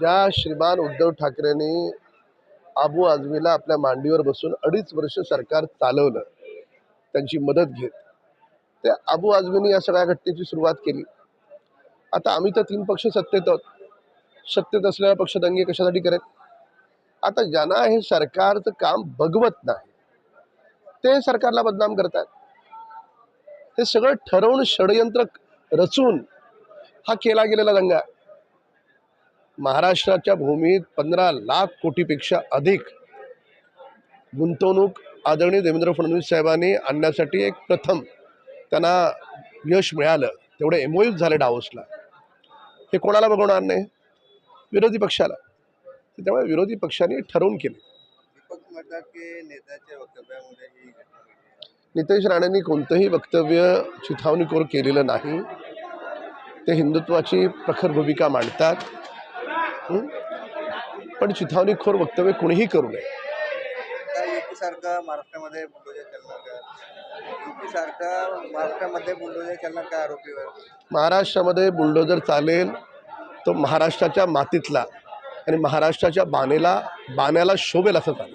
ज्या श्रीमान उद्धव ठाकरेंनी आबू आझमीला आपल्या मांडीवर बसून अडीच वर्ष सरकार चालवलं त्यांची मदत घेत. त्या आबू आझमीने या सगळ्या घटनेची सुरुवात केली. आता आम्ही तर तीन पक्ष सत्तेत आहोत. सत्तेत असलेला पक्ष दंगे कशासाठी करेल? आता ज्यांना हे सरकारचं काम बघवत नाही ते सरकारला बदनाम करतात हे सगळं ठरवून षडयंत्र रचून हा केला गेलेला दंगा. आहे. महाराष्ट्राच्या भूमीत पंधरा लाख कोटीपेक्षा अधिक गुंतवणूक आदरणीय देवेंद्र फडणवीस साहेबांनी आणण्यासाठी एक प्रथम त्यांना यश मिळालं. तेवढे एमओयूज झाले डावोसला हे कोणाला बघवणार नाही? विरोधी पक्षाला. त्यामुळे विरोधी पक्षांनी ठरवून केले. ही. नितेश राणेंनी कोणतंही वक्तव्य चिथावणीखोर केलेलं नाही. ते हिंदुत्वाची प्रखर भूमिका मांडतात? पण चिथावणीखोर वक्तव्य कोणीही करू नये. सारखं महाराष्ट्रामध्ये बुलडोजर चालणार का महाराष्ट्रामध्ये बुलडोजर चालणार का आरोपीवर? महाराष्ट्रामध्ये बुलडोजर चालेल तो महाराष्ट्राच्या मातीतला आणि महाराष्ट्राच्या बाणेला बाण्याला शोभेल असं चालेल.